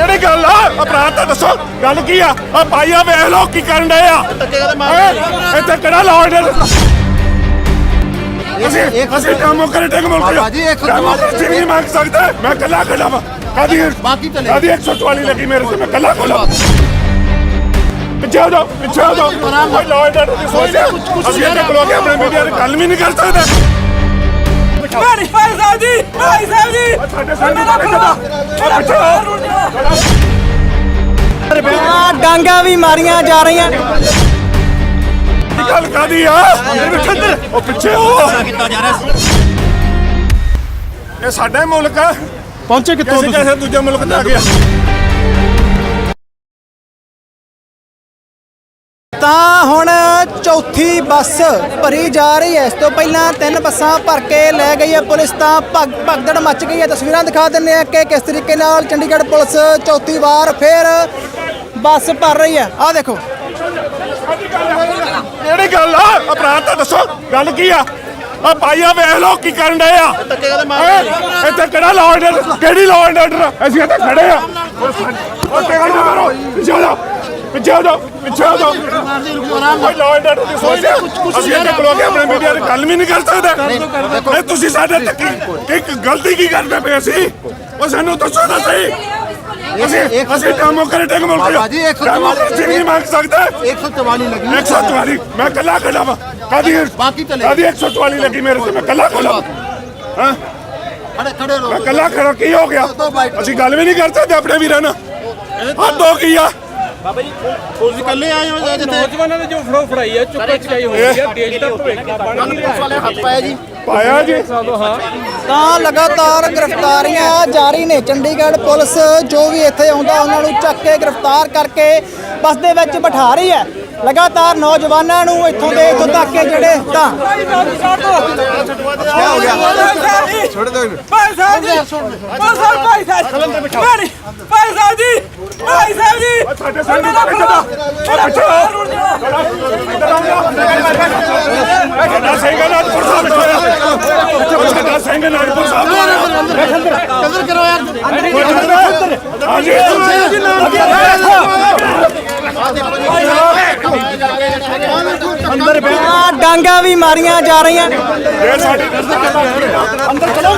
ਕਿਹੜੀ ਗੱਲ ਆ ਅਪਰਾਧ ਤਾਂ ਦੱਸੋ ਗੱਲ ਕੀ ਆ? ਆ ਭਾਈਆ ਵੇਖ ਲੋ ਕੀ ਕਰਨ ਡਏ ਆ। ਹੈਂ? ਇੱਥੇ ਕਿਹੜਾ ਲਾਅ ਆਰਡਰ ਅਸੀਂ ਅਸੀਂ ਡੈਮੋਕ੍ਰੈਟਿਕ ਮੁਲਕ ਆ ਬਾਬਾ ਜੀ, ਇੱਕ ਨਹੀਂ ਮੰਗ ਸਕਦਾ ਮੈਂ ਕੱਲਾ ਖੜਾ ਵਾ। ਕਾਦੀ ਬਾਕੀ ਤਾਂ ਲੈ। ਕਾਦੀ 144 ਲੱਗੀ ਮੇਰੇ ਤੇ? ਮੈਂ ਕੱਲਾ ਖੜਾ ਪਿੱਛੇ ਹੋ ਜਾਓ ਪਿੱਛੇ ਹੋ ਜਾਓ। ਕੋਈ ਲਾਅ ਆਰਡਰ ਦੀ ਸੋਚ ਅਸੀਂ ਇੱਥੇ ਖਲੋ ਕੇ ਆਪਣੇ ਮੀਡੀਆ ਨਾਲ ਗੱਲ ਵੀ ਨਹੀਂ ਕਰ ਸਕਦੇ। ਭਾਈ ਸਾਹਿਬ ਜੀ ਸਾਡੇ ਸਾਹਮਣੇ ਤਾਂ। ਪਿੱਛੇ ਪਿੱਛੇ ਹੋ ਆ ਡਾਂਗਾ ਵੀ ਮਾਰੀਆਂ ਜਾ ਰਹੀਆਂ। ਗੱਲ ਕਾਦੀ ਆ? ਉਹ ਪਿੱਛੇ ਹੋ। ਕੀਤਾ ਜਾ ਰਿਹਾ ਇਹ ਸਾਡਾ ਹੀ ਮੁਲਕ ਆ। ਪਹੁੰਚੇ ਕਿਸੇ ਕਿਸੇ ਦੂਜੇ ਮੁਲਕ ਤੇ ਆ ਗਿਆ ਤਾਂ ਹੁਣ ਚੌਥੀ ਬੱਸ ਭਰੀ ਜਾ ਰਹੀ ਹੈ। ਇਸ ਤੋਂ ਪਹਿਲਾਂ ਤਿੰਨ ਬੱਸਾਂ ਭਰ ਕੇ ਲੈ ਗਈ ਹੈ ਪੁਲਿਸ ਤਾਂ ਭਗ, ਭਗਦੜ ਮਚ ਗਈ ਹੈ। ਤਸਵੀਰਾਂ ਦਿਖਾ ਦਿੰਦੇ ਆ ਕਿ ਕਿਸ ਤਰੀਕੇ ਨਾਲ ਚੰਡੀਗੜ੍ਹ ਪੁਲਿਸ ਚੌਥੀ ਵਾਰ ਫੇਰ ਬੱਸ ਭਰ ਰਹੀ ਹੈ। ਆਹ ਦੇਖੋ। ਕਿਹੜੀ ਗੱਲ ਆ? ਅਪਰਾਧ ਤਾਂ ਦੱਸੋ। ਗੱਲ ਕੀ ਆ? ਆ ਭਾਈਆ ਵੇਖ ਲੋ ਕੀ ਕਰਨ ਡਏ ਆ। ਹੈਂ? ਇੱਥੇ ਕਿਹੜਾ ਲਾਅ ਆਰਡਰ ਕਿਹੜੀ ਲਾਅ ਆਰਡਰ ਅਸੀਂ ਇੱਥੇ ਖੜੇ ਆ। ਉਹ ਟਿਕਟ ਨਾ ਮਾਰੋ। ਪਿੱਛੇ ਹੋ ਜਾਓ ਪਿੱਛੇ ਹੋ ਜਾਓ ਪਿੱਛੇ ਹੋ ਜਾਓ। ਕੋਈ ਲਾਅ ਆਰਡਰ ਦੀ ਸੋਚ ਅਸੀਂ ਇੱਥੇ ਕੇ ਆਪਣੇ ਮੀਡੀਆ ਨਾਲ ਗੱਲ ਵੀ ਨਹੀਂ ਕਰ ਸਕਦੇ। ਨਹੀਂ ਤੁਸੀਂ ਸਾਡੇ ਤੱਕ ਇੱਕ ਗਲਤੀ ਕੀ ਕਰਦੇ ਪਏ ਅਸੀਂ ਉਹ ਸਾਨੂੰ ਦੱਸੋ ਤਾਂ ਸਹੀ। ਅਸੀਂ ਅਸੀਂ ਡੈਮੋਕ੍ਰੈਟਿਕ ਮੁਲਕ ਬਾਬਾ ਜੀ, ਇੱਕ ਸੌ ਚੌਵਾਲੀ ਡੈਮੋਕ੍ਰੇਸੀ ਨਹੀਂ ਮੰਗ ਸਕਦੇ। 144 ਲੱਗੀ। 144 ਮੈਂ ਕੱਲਾ ਖੜਾ ਵਾ। ਕਾਦੀ ਬਾਕੀ ਤਾਂ ਲੈ। ਕਾਦੀ 144 ਲੱਗੀ ਮੇਰੇ ਤੇ। ਮੈਂ ਕੱਲਾ ਖੜਾ ਹਾਂ? ਖੜੇ ਖੜੇ ਮੈਂ ਕੱਲਾ ਖੜਾ ਕੀ ਹੋ ਗਿਆ। ਅਸੀਂ ਗੱਲ ਵੀ ਨਹੀਂ ਕਰ ਸਕਦੇ ਆਪਣੇ ਵੀਰਾਂ ਨਾਲ। ਹੱਦ ਹੋ ਗਈ ਆ। ਤੁਸੀਂ ਇਕੱਲੇ ਆਏ ਹੋ ਜਾਂ ਜਿੱਥੇ? ਨੌਜਵਾਨਾਂ ਨੇ ਜੋ ਫੜੋ ਫੜਾਈ ਹੈ ਚੁੱਪ ਚਕਾਈ ਹੋਈ ਹੈ ਦੇਸ਼ ਦਾ ਭਵਿੱਖ ਬਣ ਨਹੀਂ ਰਿਹਾ। ਵਾਲੇ ਹੱਥ ਪਾਇਆ ਜੀ। ਪਾਇਆ ਜੀ? ਤਾਂ ਲਗਾਤਾਰ ਗ੍ਰਿਫਤਾਰੀਆਂ ਜਾਰੀ ਨੇ। ਚੰਡੀਗੜ੍ਹ ਪੁਲਿਸ ਜੋ ਵੀ ਇੱਥੇ ਆਉਂਦਾ ਉਹਨਾਂ ਨੂੰ ਚੱਕ ਕੇ ਗ੍ਰਿਫਤਾਰ ਕਰਕੇ ਬੱਸ ਦੇ ਵਿੱਚ ਬਿਠਾ ਰਹੀ ਹੈ। ਲਗਾਤਾਰ ਨੌਜਵਾਨਾਂ ਨੂੰ ਇੱਥੋਂ ਦੇ ਇੱਥੋਂ ਤੱਕ ਕੇ ਜਿਹੜੇ ਤਾਂ ਕੀ ਹੋ ਗਿਆ? ਛੋੜ ਦੋ। ਭਾਈ ਸਾਹਿਬ ਜੀ ਭਾਈ ਸਾਹਿਬ ਭਾਈ ਸਾਹਿਬ ਭਾਈ ਭਾਈ ਸਾਹਿਬ ਜੀ ਭਾਈ ਸਾਹਿਬ ਜੀ ਸਾਡੇ ਸਾਹਮਣੇ ਤਾਂ ਪਿੱਛੇ ਦਾ ਪਿੱਛੇ ਸਾਡਾ ਸਿੰਘ ਨਾਗਪੁਰ ਸਾਹਿਬ ਬੈਠਾ ਸਾਡਾ ਸਿੰਘ ਨਾਗਪੁਰ ਸਾਹਿਬ ਕਦਰ ਕਰੋ ਯਾਰ ਹਾਂਜੀ ਆ ਡਾਂਗਾ ਵੀ ਮਾਰੀਆਂ ਜਾ ਰਹੀਆਂ ਇਹ ਸਾਡੀ ਅੰਦਰ ਚਲੋ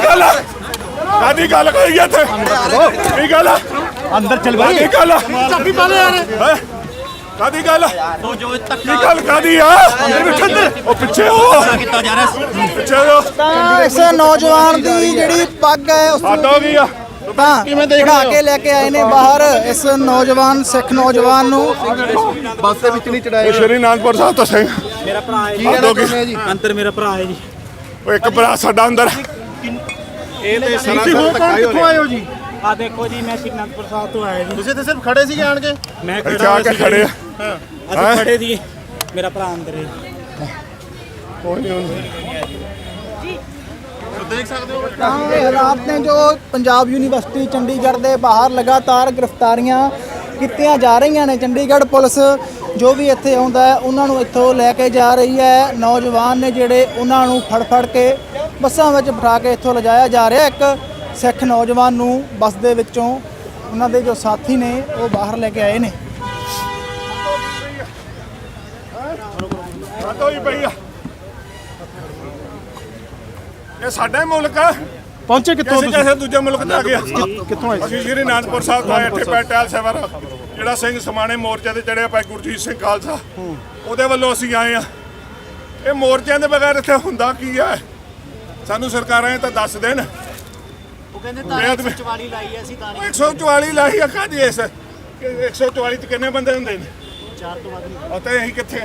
ਗੱਲ ਆ ਕਾਦੀ ਗੱਲ ਕਰੀ ਇੱਥੇ। ਕੀ ਗੱਲ ਆ? ਅੰਦਰ ਚਲ ਬਾਈ। ਕੀ ਗੱਲ ਆ? ਚਾਬੀ ਪਾ ਲੈ ਯਾਰ। ਕਾਦੀ ਗੱਲ ਕੀ ਗੱਲ ਕਾਦੀ ਆ? ਉਹ ਪਿੱਛੇ ਹੋ। ਕੀਤਾ ਜਾ ਰਿਹਾ ਪਿੱਛੇ ਹੋ। ਤਾਂ ਇਸ ਨੌਜਵਾਨ ਦੀ ਜਿਹੜੀ ਪੱਗ ਹੈ ਉਸ ਹੱਦ ਹੋ ਗਈ ਆ। ਤਾਂ ਕਢਾ ਕੇ ਲੈ ਕੇ ਆਏ ਨੇ ਬਾਹਰ ਇਸ ਨੌਜਵਾਨ ਸਿੱਖ ਨੌਜਵਾਨ ਨੂੰ। ਬੱਸ ਦੇ ਵਿੱਚ ਨਹੀਂ ਚੜਾਏ ਇਹ ਸ਼੍ਰੀ ਨਾਨਕਪੁਰ ਸਾਹਿਬ ਤੋਂ ਸਿੰਘ। ਮੇਰਾ ਭਰਾ ਹੈ ਜੀ। ਅੰਤਰ ਮੇਰਾ ਭਰਾ ਹੈ ਜੀ। ਉਹ ਇੱਕ ਭਰਾ ਸਾਡਾ ਅੰਦਰ। ਤੁਸੀਂ ਹੋ ਕੌਣ ਕਿੱਥੋਂ ਆਏ ਹੋ ਜੀ? ਆ ਦੇਖੋ ਜੀ ਮੈਂ ਸ਼੍ਰੀ ਅਨੰਦਪੁਰ ਸਾਹਿਬ ਤੋਂ ਆਇਆ ਜੀ। ਤੁਸੀਂ ਤੇ ਸਿਰਫ ਖੜੇ ਸੀਗੇ ਆਣ ਕੇ? ਮੈਂ ਆ ਕੇ ਖੜੇ ਆ। ਅਸੀਂ ਖੜੇ ਸੀ ਮੇਰਾ ਭਰਾ ਅੰਦਰ ਹੈ। ਕੋਈ ਨਹੀਂ। ਹੁੰਦਾ ਦੇਖ ਸਕਦੇ ਹੋ? ਤਾਂ ਇਹ ਹਾਲਾਤ ਨੇ ਜੋ ਪੰਜਾਬ ਯੂਨੀਵਰਸਿਟੀ ਚੰਡੀਗੜ੍ਹ ਦੇ ਬਾਹਰ ਲਗਾਤਾਰ ਗ੍ਰਿਫਤਾਰੀਆਂ ਕੀਤੀਆਂ ਜਾ ਰਹੀਆਂ ਨੇ। ਚੰਡੀਗੜ੍ਹ ਪੁਲਿਸ ਜੋ ਵੀ ਇੱਥੇ ਆਉਂਦਾ ਹੈ ਉਹਨਾਂ ਨੂੰ ਇੱਥੋਂ ਲੈ ਕੇ ਜਾ ਰਹੀ ਹੈ। ਨੌਜਵਾਨ ਨੇ ਜਿਹੜੇ ਉਹਨਾਂ ਨੂੰ ਫੜ ਫੜ ਕੇ ਬੱਸਾਂ ਵਿੱਚ ਬਿਠਾ ਕੇ ਇੱਥੋਂ ਲਿਜਾਇਆ ਜਾ ਰਿਹਾ ਇੱਕ ਸਿੱਖ ਨੌਜਵਾਨ ਨੂੰ ਬੱਸ ਦੇ ਵਿੱਚੋਂ। ਉਹਨਾਂ ਦੇ ਜੋ ਸਾਥੀ ਨੇ ਉਹ ਬਾਹਰ ਲੈ ਕੇ ਆਏ ਨੇ। ਇਹ ਸਾਡਾ ਹੀ ਮੁਲਕ ਆ। ਪਹੁੰਚੇ ਕਿਸੇ ਕਿਸੇ ਦੂਜੇ ਮੁਲਕ ਤੇ ਆ ਗਿਆ ਕਿੱਥੋਂ ਆਏ? ਅਸੀਂ ਸ਼੍ਰੀ ਅਨੰਦਪੁਰ ਸਾਹਿਬ ਤੋਂ ਆਏ ਇੱਥੇ ਪੈਟਲ ਸੇਵਰ। ਜਿਹੜਾ ਸਿੰਘ ਸਮਾਣੇ ਮੋਰਚੇ ਤੇ ਚੜਿਆ ਭਾਈ ਗੁਰਜੀਤ ਸਿੰਘ ਖਾਲਸਾ। ਉਹਦੇ ਵੱਲੋਂ ਅਸੀਂ ਆਏ ਆ। ਇਹ ਮੋਰਚਿਆਂ ਦੇ ਬਗੈਰ ਇੱਥੇ ਹੁੰਦਾ ਕੀ ਆ? ਸਾਨੂੰ ਸਰਕਾਰਾਂ ਇਹ ਤਾਂ ਦੱਸ ਦੇਣ। ਉਹ ਕਹਿੰਦੇ ਤਾਂ 144 ਲਾਈ ਅਸੀਂ ਤਾਂ 144 ਲਾਹੀ ਅੱਖਾਂ ਦੀ ਇਸ। 144 ਚ ਕਿੰਨੇ ਬੰਦੇ ਹੁੰਦੇ ਨੇ? ਚਾਰ ਤੋਂ ਵੱਧ ਉਹ ਤੇ ਕਿੱਥੇ?